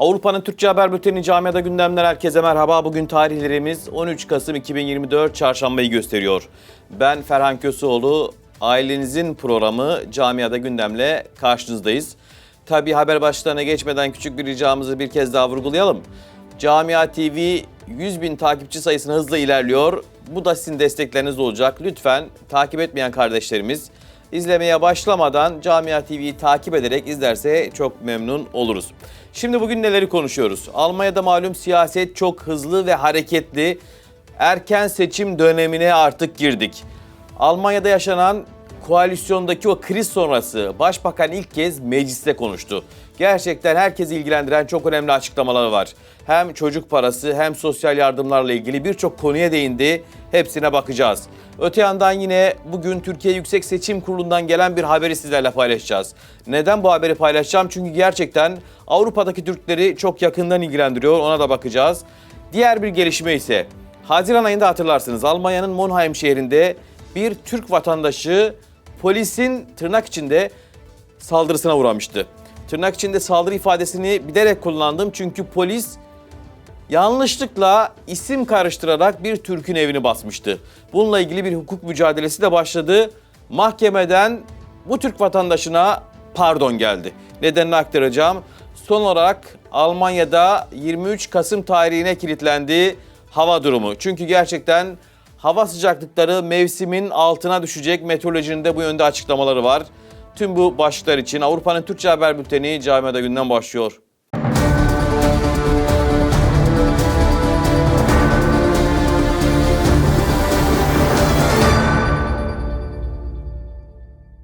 Avrupa'nın Türkçe Haber Bülteni Camiada Gündemler herkese merhaba. Bugün tarihlerimiz 13 Kasım 2024 Çarşambayı gösteriyor. Ben Ferhan Köseoğlu. Ailenizin programı Camiada Gündem'le karşınızdayız. Tabii haber başlarına geçmeden küçük bir ricamızı bir kez daha vurgulayalım. Camia TV 100 bin takipçi sayısına hızla ilerliyor. Bu da sizin destekleriniz olacak. Lütfen takip etmeyen kardeşlerimiz izlemeye başlamadan Camia TV'yi takip ederek izlerse çok memnun oluruz. Şimdi bugün neleri konuşuyoruz? Almanya'da malum siyaset çok hızlı ve hareketli. Erken seçim dönemine artık girdik. Almanya'da yaşanan koalisyondaki o kriz sonrası Başbakan ilk kez mecliste konuştu. Gerçekten herkesi ilgilendiren çok önemli açıklamaları var. Hem çocuk parası hem sosyal yardımlarla ilgili birçok konuya değindi. Hepsine bakacağız. Öte yandan yine bugün Türkiye Yüksek Seçim Kurulu'ndan gelen bir haberi sizlerle paylaşacağız. Neden bu haberi paylaşacağım? Çünkü gerçekten Avrupa'daki Türkleri çok yakından ilgilendiriyor. Ona da bakacağız. Diğer bir gelişme ise Haziran ayında hatırlarsınız Almanya'nın Monheim şehrinde bir Türk vatandaşı polisin tırnak içinde saldırısına uğramıştı. Tırnak içinde saldırı ifadesini bilerek kullandım çünkü polis yanlışlıkla isim karıştırarak bir Türk'ün evini basmıştı. Bununla ilgili bir hukuk mücadelesi de başladı. Mahkemeden bu Türk vatandaşına pardon geldi. Nedenini aktaracağım. Son olarak Almanya'da 23 Kasım tarihine kilitlendi hava durumu. Çünkü gerçekten hava sıcaklıkları mevsimin altına düşecek. Meteorolojinin de bu yönde açıklamaları var. Tüm bu başlıklar için Avrupa'nın Türkçe Haber Bülteni Camiada Günden başlıyor.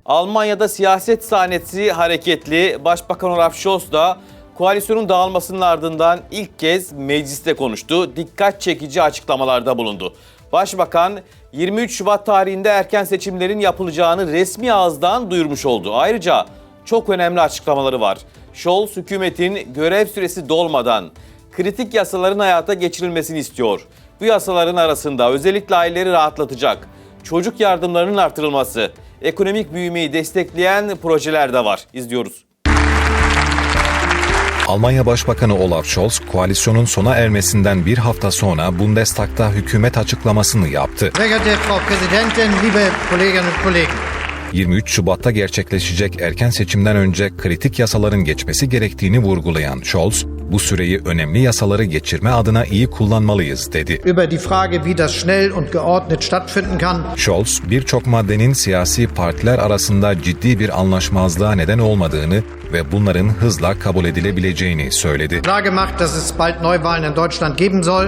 Almanya'da siyaset sahnesi hareketli. Başbakan Olaf Scholz da koalisyonun dağılmasının ardından ilk kez mecliste konuştu. Dikkat çekici açıklamalarda bulundu. Başbakan 23 Şubat tarihinde erken seçimlerin yapılacağını resmi ağızdan duyurmuş oldu. Ayrıca çok önemli açıklamaları var. Scholz hükümetin görev süresi dolmadan kritik yasaların hayata geçirilmesini istiyor. Bu yasaların arasında özellikle aileleri rahatlatacak, çocuk yardımlarının artırılması, ekonomik büyümeyi destekleyen projeler de var. İzliyoruz. Almanya Başbakanı Olaf Scholz, koalisyonun sona ermesinden bir hafta sonra Bundestag'da hükümet açıklamasını yaptı. Sehr geehrte Frau Präsidentin, liebe Kolleginnen und Kollegen! 23 Şubat'ta gerçekleşecek erken seçimden önce kritik yasaların geçmesi gerektiğini vurgulayan Scholz, bu süreyi önemli yasaları geçirme adına iyi kullanmalıyız dedi. Über die Frage, wie das schnell und geordnet stattfinden kann, Scholz, birçok maddenin siyasi partiler arasında ciddi bir anlaşmazlığa neden olmadığını ve bunların hızla kabul edilebileceğini söyledi.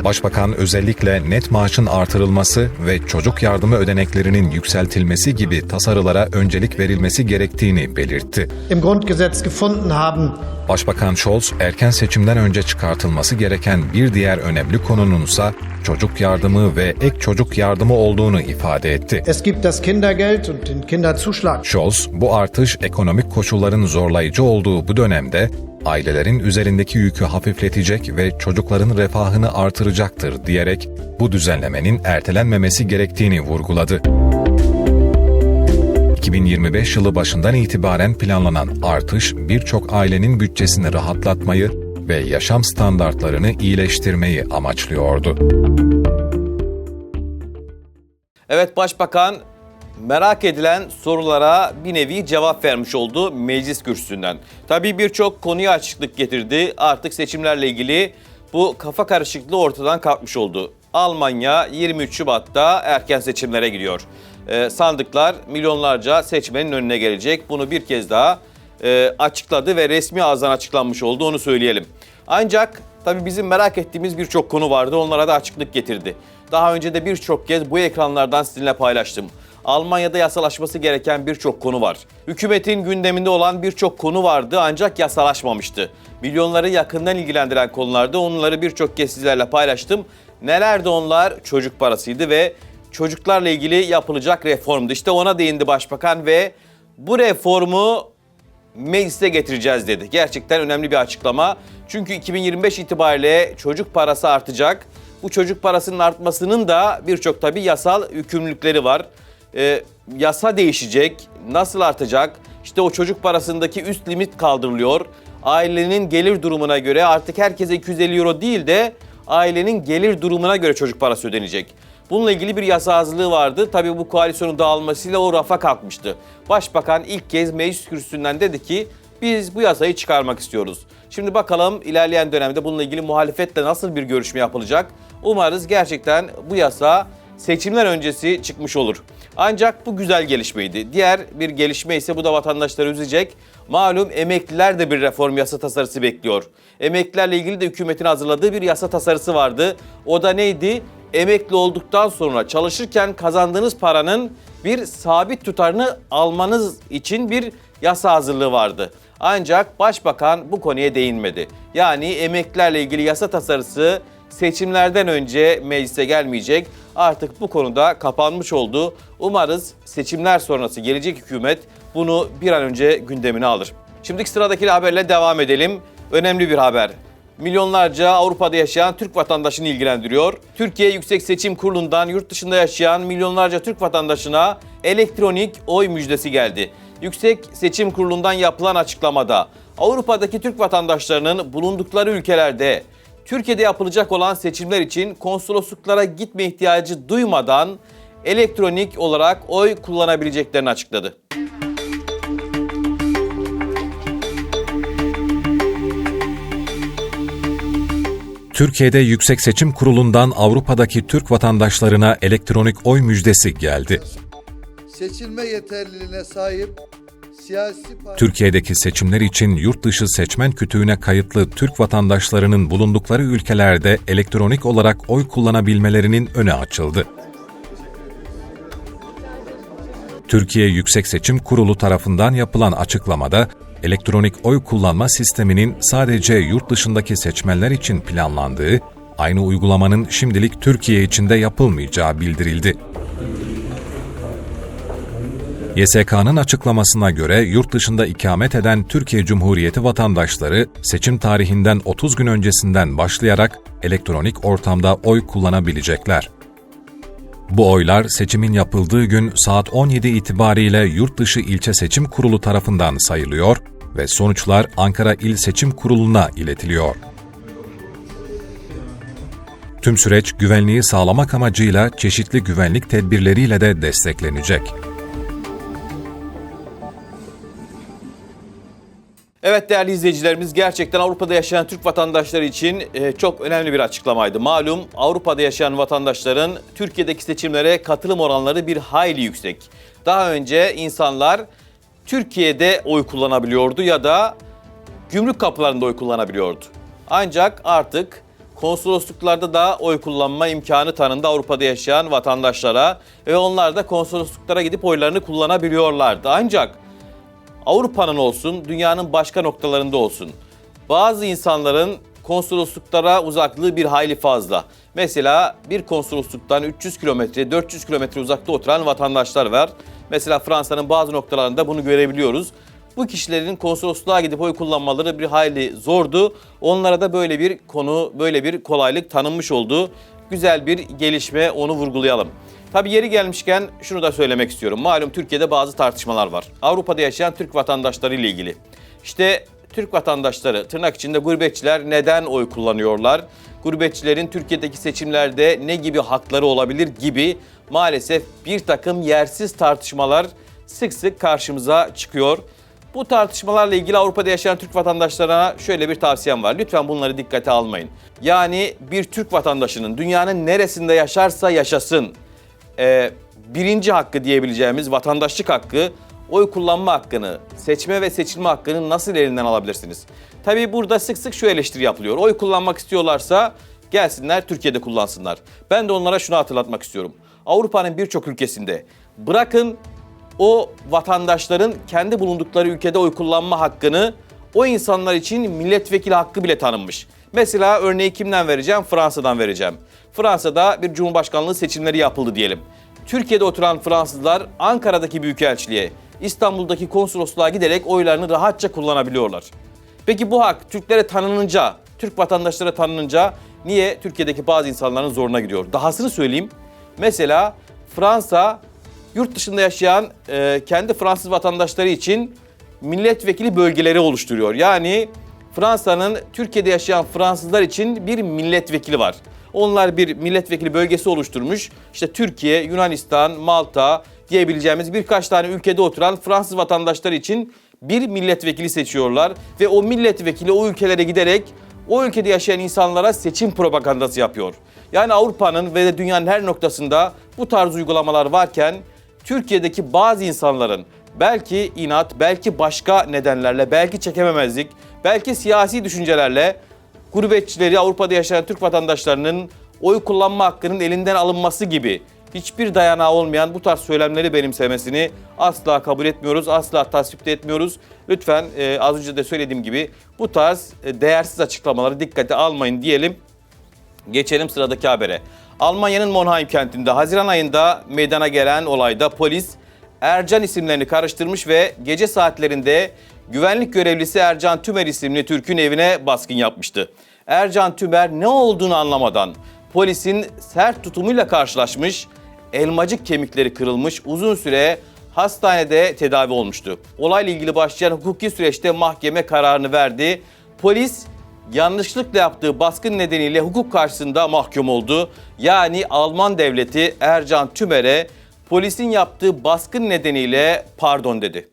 Başbakan özellikle net maaşın artırılması ve çocuk yardımı ödeneklerinin yükseltilmesi gibi tasarılara öncelik verilmesi gerektiğini belirtti. Im Grundgesetz gefunden haben. Başbakan Scholz, erken seçimden önce çıkartılması gereken bir diğer önemli konununsa çocuk yardımı ve ek çocuk yardımı olduğunu ifade etti. Es gibt das Kindergeld und den Kinderzuschlag. Scholz, bu artış ekonomik koşulların zorlayıcı olduğu bu dönemde ailelerin üzerindeki yükü hafifletecek ve çocukların refahını artıracaktır diyerek bu düzenlemenin ertelenmemesi gerektiğini vurguladı. 2025 yılı başından itibaren planlanan artış birçok ailenin bütçesini rahatlatmayı ve yaşam standartlarını iyileştirmeyi amaçlıyordu. Evet Başbakan merak edilen sorulara bir nevi cevap vermiş oldu meclis kürsüsünden. Tabii birçok konuya açıklık getirdi. Artık seçimlerle ilgili bu kafa karışıklığı ortadan kalkmış oldu. Almanya 23 Şubat'ta erken seçimlere gidiyor. Ee, sandıklar milyonlarca seçmenin önüne gelecek. Bunu bir kez daha e, açıkladı ve resmi ağızdan açıklanmış oldu onu söyleyelim. Ancak tabii bizim merak ettiğimiz birçok konu vardı. Onlara da açıklık getirdi. Daha önce de birçok kez bu ekranlardan sizinle paylaştım. Almanya'da yasalaşması gereken birçok konu var. Hükümetin gündeminde olan birçok konu vardı ancak yasalaşmamıştı. Milyonları yakından ilgilendiren konularda onları birçok kez sizlerle paylaştım. Nelerdi onlar? Çocuk parasıydı ve çocuklarla ilgili yapılacak reformdu. İşte ona değindi başbakan ve bu reformu meclise getireceğiz dedi. Gerçekten önemli bir açıklama. Çünkü 2025 itibariyle çocuk parası artacak. Bu çocuk parasının artmasının da birçok tabii yasal yükümlülükleri var. Ee, yasa değişecek, nasıl artacak? İşte o çocuk parasındaki üst limit kaldırılıyor. Ailenin gelir durumuna göre artık herkese 250 euro değil de ailenin gelir durumuna göre çocuk parası ödenecek. Bununla ilgili bir yasa hazırlığı vardı. Tabii bu koalisyonun dağılmasıyla o rafa kalkmıştı. Başbakan ilk kez meclis kürsüsünden dedi ki biz bu yasayı çıkarmak istiyoruz. Şimdi bakalım ilerleyen dönemde bununla ilgili muhalefetle nasıl bir görüşme yapılacak? Umarız gerçekten bu yasa seçimler öncesi çıkmış olur. Ancak bu güzel gelişmeydi. Diğer bir gelişme ise bu da vatandaşları üzecek. Malum emekliler de bir reform yasa tasarısı bekliyor. Emeklilerle ilgili de hükümetin hazırladığı bir yasa tasarısı vardı. O da neydi? Emekli olduktan sonra çalışırken kazandığınız paranın bir sabit tutarını almanız için bir yasa hazırlığı vardı. Ancak başbakan bu konuya değinmedi. Yani emeklilerle ilgili yasa tasarısı seçimlerden önce meclise gelmeyecek. Artık bu konuda kapanmış oldu. Umarız seçimler sonrası gelecek hükümet bunu bir an önce gündemine alır. Şimdiki sıradaki haberle devam edelim. Önemli bir haber. Milyonlarca Avrupa'da yaşayan Türk vatandaşını ilgilendiriyor. Türkiye Yüksek Seçim Kurulu'ndan yurt dışında yaşayan milyonlarca Türk vatandaşına elektronik oy müjdesi geldi. Yüksek Seçim Kurulu'ndan yapılan açıklamada Avrupa'daki Türk vatandaşlarının bulundukları ülkelerde Türkiye'de yapılacak olan seçimler için konsolosluklara gitme ihtiyacı duymadan elektronik olarak oy kullanabileceklerini açıkladı. Türkiye'de Yüksek Seçim Kurulu'ndan Avrupa'daki Türk vatandaşlarına elektronik oy müjdesi geldi. seçilme yeterliliğine sahip siyasi parti Türkiye'deki seçimler için yurt dışı seçmen kütüğüne kayıtlı Türk vatandaşlarının bulundukları ülkelerde elektronik olarak oy kullanabilmelerinin önü açıldı. Türkiye Yüksek Seçim Kurulu tarafından yapılan açıklamada, elektronik oy kullanma sisteminin sadece yurt dışındaki seçmenler için planlandığı, aynı uygulamanın şimdilik Türkiye içinde yapılmayacağı bildirildi. YSK'nın açıklamasına göre yurt dışında ikamet eden Türkiye Cumhuriyeti vatandaşları seçim tarihinden 30 gün öncesinden başlayarak elektronik ortamda oy kullanabilecekler. Bu oylar seçimin yapıldığı gün saat 17 itibariyle yurt dışı ilçe seçim kurulu tarafından sayılıyor ve sonuçlar Ankara İl Seçim Kurulu'na iletiliyor. Tüm süreç güvenliği sağlamak amacıyla çeşitli güvenlik tedbirleriyle de desteklenecek. Evet değerli izleyicilerimiz gerçekten Avrupa'da yaşayan Türk vatandaşları için e, çok önemli bir açıklamaydı. Malum Avrupa'da yaşayan vatandaşların Türkiye'deki seçimlere katılım oranları bir hayli yüksek. Daha önce insanlar Türkiye'de oy kullanabiliyordu ya da gümrük kapılarında oy kullanabiliyordu. Ancak artık konsolosluklarda da oy kullanma imkanı tanındı Avrupa'da yaşayan vatandaşlara ve onlar da konsolosluklara gidip oylarını kullanabiliyorlardı. Ancak Avrupa'nın olsun, dünyanın başka noktalarında olsun. Bazı insanların konsolosluklara uzaklığı bir hayli fazla. Mesela bir konsolosluktan 300 kilometre, 400 kilometre uzakta oturan vatandaşlar var. Mesela Fransa'nın bazı noktalarında bunu görebiliyoruz. Bu kişilerin konsolosluğa gidip oy kullanmaları bir hayli zordu. Onlara da böyle bir konu, böyle bir kolaylık tanınmış oldu. Güzel bir gelişme, onu vurgulayalım. Tabii yeri gelmişken şunu da söylemek istiyorum. Malum Türkiye'de bazı tartışmalar var. Avrupa'da yaşayan Türk vatandaşları ile ilgili. İşte Türk vatandaşları, tırnak içinde gurbetçiler neden oy kullanıyorlar? Gurbetçilerin Türkiye'deki seçimlerde ne gibi hakları olabilir gibi maalesef bir takım yersiz tartışmalar sık sık karşımıza çıkıyor. Bu tartışmalarla ilgili Avrupa'da yaşayan Türk vatandaşlarına şöyle bir tavsiyem var. Lütfen bunları dikkate almayın. Yani bir Türk vatandaşının dünyanın neresinde yaşarsa yaşasın, e, birinci hakkı diyebileceğimiz vatandaşlık hakkı, oy kullanma hakkını, seçme ve seçilme hakkını nasıl elinden alabilirsiniz? Tabii burada sık sık şu eleştiri yapılıyor. Oy kullanmak istiyorlarsa gelsinler Türkiye'de kullansınlar. Ben de onlara şunu hatırlatmak istiyorum. Avrupa'nın birçok ülkesinde bırakın o vatandaşların kendi bulundukları ülkede oy kullanma hakkını o insanlar için milletvekili hakkı bile tanınmış. Mesela örneği kimden vereceğim? Fransa'dan vereceğim. Fransa'da bir cumhurbaşkanlığı seçimleri yapıldı diyelim. Türkiye'de oturan Fransızlar Ankara'daki büyükelçiliğe, İstanbul'daki konsolosluğa giderek oylarını rahatça kullanabiliyorlar. Peki bu hak Türklere tanınınca, Türk vatandaşlara tanınınca niye Türkiye'deki bazı insanların zoruna gidiyor? Dahasını söyleyeyim. Mesela Fransa yurt dışında yaşayan e, kendi Fransız vatandaşları için milletvekili bölgeleri oluşturuyor. Yani Fransa'nın Türkiye'de yaşayan Fransızlar için bir milletvekili var. Onlar bir milletvekili bölgesi oluşturmuş. İşte Türkiye, Yunanistan, Malta diyebileceğimiz birkaç tane ülkede oturan Fransız vatandaşları için bir milletvekili seçiyorlar ve o milletvekili o ülkelere giderek o ülkede yaşayan insanlara seçim propagandası yapıyor. Yani Avrupa'nın ve de dünyanın her noktasında bu tarz uygulamalar varken Türkiye'deki bazı insanların belki inat, belki başka nedenlerle, belki çekememezlik, belki siyasi düşüncelerle gurbetçileri, Avrupa'da yaşayan Türk vatandaşlarının oy kullanma hakkının elinden alınması gibi hiçbir dayanağı olmayan bu tarz söylemleri benimsemesini asla kabul etmiyoruz, asla tasvip de etmiyoruz. Lütfen e, az önce de söylediğim gibi bu tarz e, değersiz açıklamaları dikkate almayın diyelim. Geçelim sıradaki habere. Almanya'nın Monheim kentinde Haziran ayında meydana gelen olayda polis Ercan isimlerini karıştırmış ve gece saatlerinde güvenlik görevlisi Ercan Tümer isimli Türk'ün evine baskın yapmıştı. Ercan Tümer ne olduğunu anlamadan polisin sert tutumuyla karşılaşmış, elmacık kemikleri kırılmış, uzun süre hastanede tedavi olmuştu. Olayla ilgili başlayan hukuki süreçte mahkeme kararını verdi. Polis yanlışlıkla yaptığı baskın nedeniyle hukuk karşısında mahkum oldu. Yani Alman devleti Ercan Tümer'e polisin yaptığı baskın nedeniyle pardon dedi.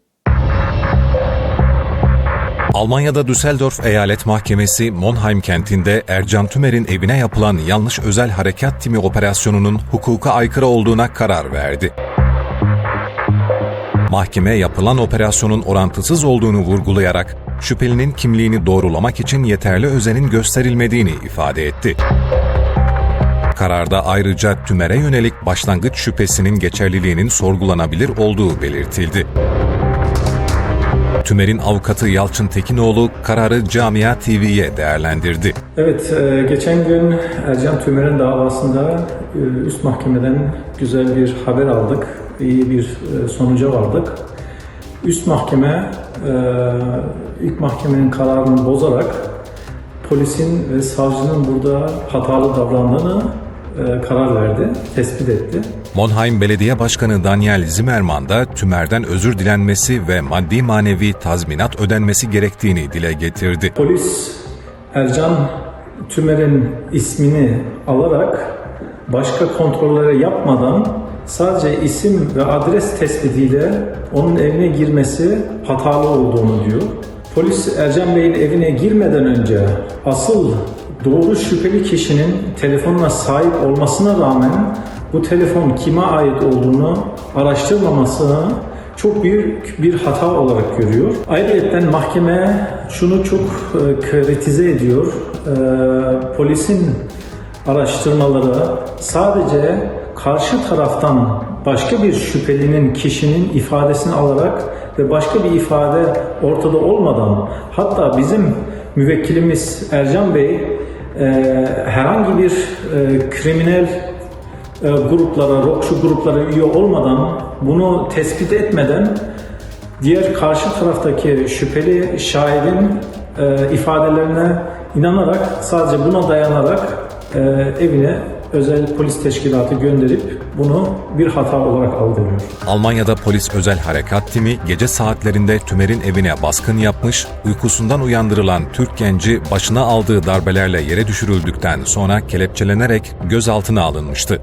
Almanya'da Düsseldorf Eyalet Mahkemesi Monheim kentinde Ercan Tümer'in evine yapılan yanlış özel harekat timi operasyonunun hukuka aykırı olduğuna karar verdi. Mahkeme yapılan operasyonun orantısız olduğunu vurgulayarak şüphelinin kimliğini doğrulamak için yeterli özenin gösterilmediğini ifade etti. Kararda ayrıca Tümer'e yönelik başlangıç şüphesinin geçerliliğinin sorgulanabilir olduğu belirtildi. Tümer'in avukatı Yalçın Tekinoğlu kararı Camia TV'ye değerlendirdi. Evet, e, geçen gün Ercan Tümer'in davasında e, üst mahkemeden güzel bir haber aldık. İyi bir e, sonuca vardık. Üst mahkeme ilk mahkemenin kararını bozarak polisin ve savcının burada hatalı davrandığını karar verdi, tespit etti. Monheim Belediye Başkanı Daniel Zimmermann da Tümer'den özür dilenmesi ve maddi manevi tazminat ödenmesi gerektiğini dile getirdi. Polis Ercan Tümer'in ismini alarak başka kontrolleri yapmadan sadece isim ve adres tespitiyle onun evine girmesi hatalı olduğunu diyor. Polis Ercan Bey'in evine girmeden önce asıl doğru şüpheli kişinin telefonuna sahip olmasına rağmen bu telefon kime ait olduğunu araştırmamasını çok büyük bir hata olarak görüyor. Ayrıca mahkeme şunu çok e, kritize ediyor. E, polisin araştırmaları sadece karşı taraftan başka bir şüphelinin kişinin ifadesini alarak ve başka bir ifade ortada olmadan hatta bizim müvekkilimiz Ercan Bey herhangi bir e, kriminal e, gruplara, rokşu gruplara üye olmadan, bunu tespit etmeden diğer karşı taraftaki şüpheli şahidin e, ifadelerine inanarak, sadece buna dayanarak evine özel polis teşkilatı gönderip bunu bir hata olarak algılıyor. Almanya'da polis özel harekat timi gece saatlerinde Tümer'in evine baskın yapmış, uykusundan uyandırılan Türk genci başına aldığı darbelerle yere düşürüldükten sonra kelepçelenerek gözaltına alınmıştı.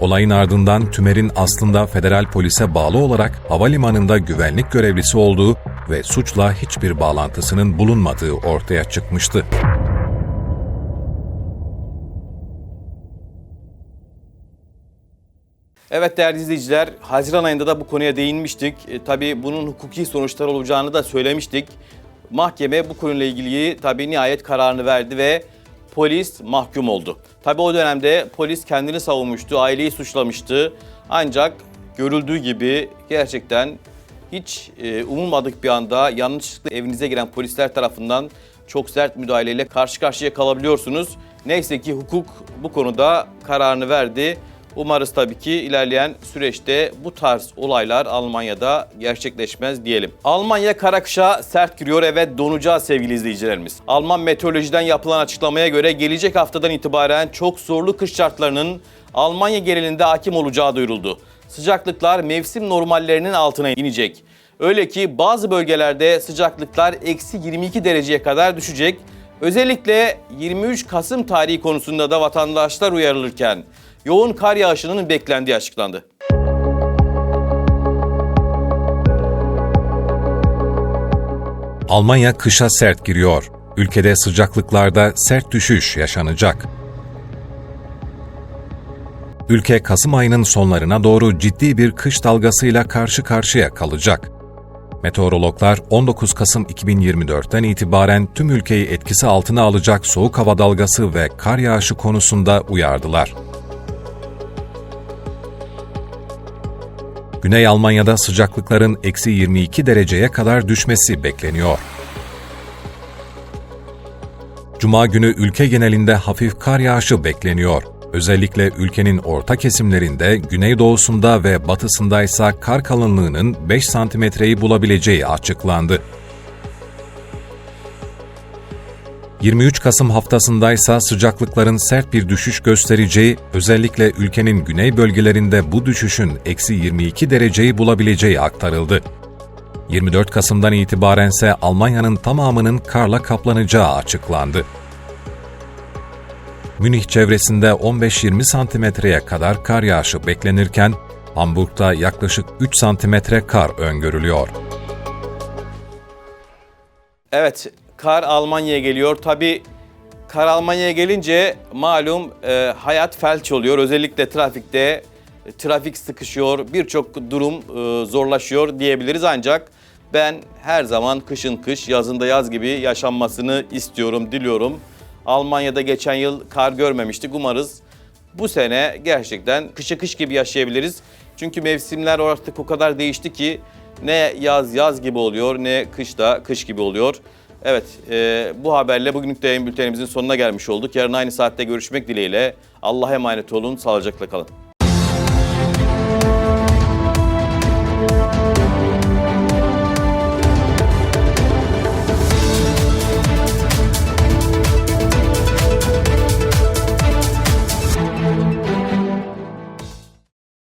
Olayın ardından Tümer'in aslında federal polise bağlı olarak havalimanında güvenlik görevlisi olduğu ve suçla hiçbir bağlantısının bulunmadığı ortaya çıkmıştı. Evet değerli izleyiciler, Haziran ayında da bu konuya değinmiştik. E, tabii bunun hukuki sonuçlar olacağını da söylemiştik. Mahkeme bu konuyla ilgili tabii nihayet kararını verdi ve polis mahkum oldu. Tabii o dönemde polis kendini savunmuştu, aileyi suçlamıştı. Ancak görüldüğü gibi gerçekten hiç e, umulmadık bir anda yanlışlıkla evinize giren polisler tarafından çok sert müdahaleyle karşı karşıya kalabiliyorsunuz. Neyse ki hukuk bu konuda kararını verdi. Umarız tabii ki ilerleyen süreçte bu tarz olaylar Almanya'da gerçekleşmez diyelim. Almanya kara kışa sert giriyor evet donacağız sevgili izleyicilerimiz. Alman meteorolojiden yapılan açıklamaya göre gelecek haftadan itibaren çok zorlu kış şartlarının Almanya genelinde hakim olacağı duyuruldu. sıcaklıklar mevsim normallerinin altına inecek. Öyle ki bazı bölgelerde sıcaklıklar eksi 22 dereceye kadar düşecek. Özellikle 23 Kasım tarihi konusunda da vatandaşlar uyarılırken yoğun kar yağışının beklendiği açıklandı. Almanya kışa sert giriyor. Ülkede sıcaklıklarda sert düşüş yaşanacak. Ülke Kasım ayının sonlarına doğru ciddi bir kış dalgasıyla karşı karşıya kalacak. Meteorologlar 19 Kasım 2024'ten itibaren tüm ülkeyi etkisi altına alacak soğuk hava dalgası ve kar yağışı konusunda uyardılar. Güney Almanya'da sıcaklıkların eksi 22 dereceye kadar düşmesi bekleniyor. Cuma günü ülke genelinde hafif kar yağışı bekleniyor. Özellikle ülkenin orta kesimlerinde, güneydoğusunda ve batısında ise kar kalınlığının 5 santimetreyi bulabileceği açıklandı. 23 Kasım haftasındaysa sıcaklıkların sert bir düşüş göstereceği, özellikle ülkenin güney bölgelerinde bu düşüşün eksi 22 dereceyi bulabileceği aktarıldı. 24 Kasım'dan itibaren ise Almanya'nın tamamının karla kaplanacağı açıklandı. Münih çevresinde 15-20 santimetreye kadar kar yağışı beklenirken, Hamburg'da yaklaşık 3 santimetre kar öngörülüyor. Evet, kar Almanya'ya geliyor. Tabii kar Almanya'ya gelince malum e, hayat felç oluyor. Özellikle trafikte e, trafik sıkışıyor, birçok durum e, zorlaşıyor diyebiliriz ancak ben her zaman kışın kış, yazında yaz gibi yaşanmasını istiyorum, diliyorum. Almanya'da geçen yıl kar görmemiştik. Umarız bu sene gerçekten kışı kış gibi yaşayabiliriz. Çünkü mevsimler artık o kadar değişti ki ne yaz yaz gibi oluyor ne kış da kış gibi oluyor. Evet e, bu haberle bugünlük de yayın bültenimizin sonuna gelmiş olduk. Yarın aynı saatte görüşmek dileğiyle. Allah'a emanet olun, sağlıcakla kalın.